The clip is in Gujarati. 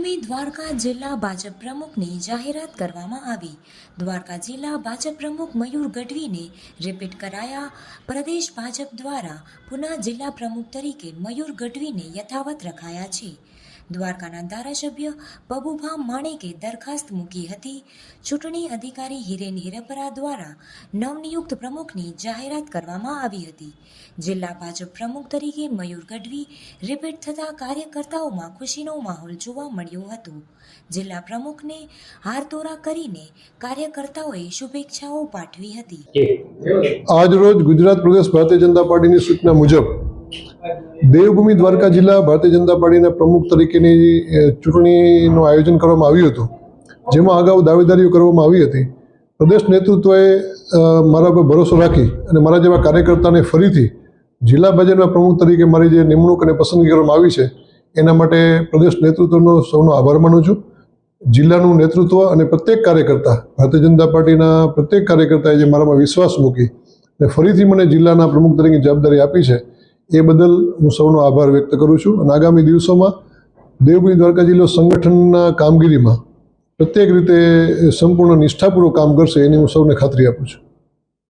દેવભૂમિ દ્વારકા જિલ્લા ભાજપ પ્રમુખની જાહેરાત કરવામાં આવી. દ્વારકા જિલ્લા ભાજપ પ્રમુખ મયુર ગઢવીને રિપીટ કરાયા. પ્રદેશ ભાજપ દ્વારા પુના જિલ્લા પ્રમુખ તરીકે મયુર ગઢવીને યથાવત રખાયા છે. દ્વારકાના ધારાસભ્ય પબુભા માણેકે દરખાસ્ત મૂકી હતી. ચૂંટણી અધિકારી હિરેન હિરપરા દ્વારા નવનિયુક્ત પ્રમુખની જાહેરાત કરવામાં આવી હતી. જિલ્લા ભાજપ પ્રમુખ તરીકે મયુર ગઢવી રિપીટ થતા કાર્યકર્તાઓમાં ખુશીનો માહોલ જોવા મળ્યો હતો. જિલ્લા પ્રમુખને હારતોરા કરીને કાર્યકર્તાઓએ શુભેચ્છાઓ પાઠવી હતી. આજ રોજ ગુજરાત પ્રદેશ ભારતીય જનતા પાર્ટીની સૂચના મુજબ દેવભૂમિ દ્વારકા જિલ્લા ભારતીય જનતા પાર્ટીના પ્રમુખ તરીકેની ચૂંટણીનું આયોજન કરવામાં આવ્યું હતું. જેમાં અગાઉ દાવેદારીઓ કરવામાં આવી હતી. પ્રદેશ નેતૃત્વએ મારા પર ભરોસો રાખી અને મારા જેવા કાર્યકર્તાને ફરીથી જિલ્લા ભાજપના પ્રમુખ તરીકે મારી જે નિમણૂક અને પસંદગી કરવામાં આવી છે, એના માટે પ્રદેશ નેતૃત્વનો સૌનો આભાર માનું છું. જિલ્લાનું નેતૃત્વ અને પ્રત્યેક કાર્યકર્તા, ભારતીય જનતા પાર્ટીના પ્રત્યેક કાર્યકર્તાએ જે મારામાં વિશ્વાસ મૂકી અને ફરીથી મને જિલ્લાના પ્રમુખ તરીકે જવાબદારી આપી છે એ બદલ હું સૌનો આભાર વ્યક્ત કરું છું. અને આગામી દિવસોમાં દેવભૂમિ દ્વારકા જિલ્લો સંગઠનના કામગીરીમાં પ્રત્યેક રીતે સંપૂર્ણ નિષ્ઠાપૂર્વક કામ કરશે એની હું સૌને ખાતરી આપું છું.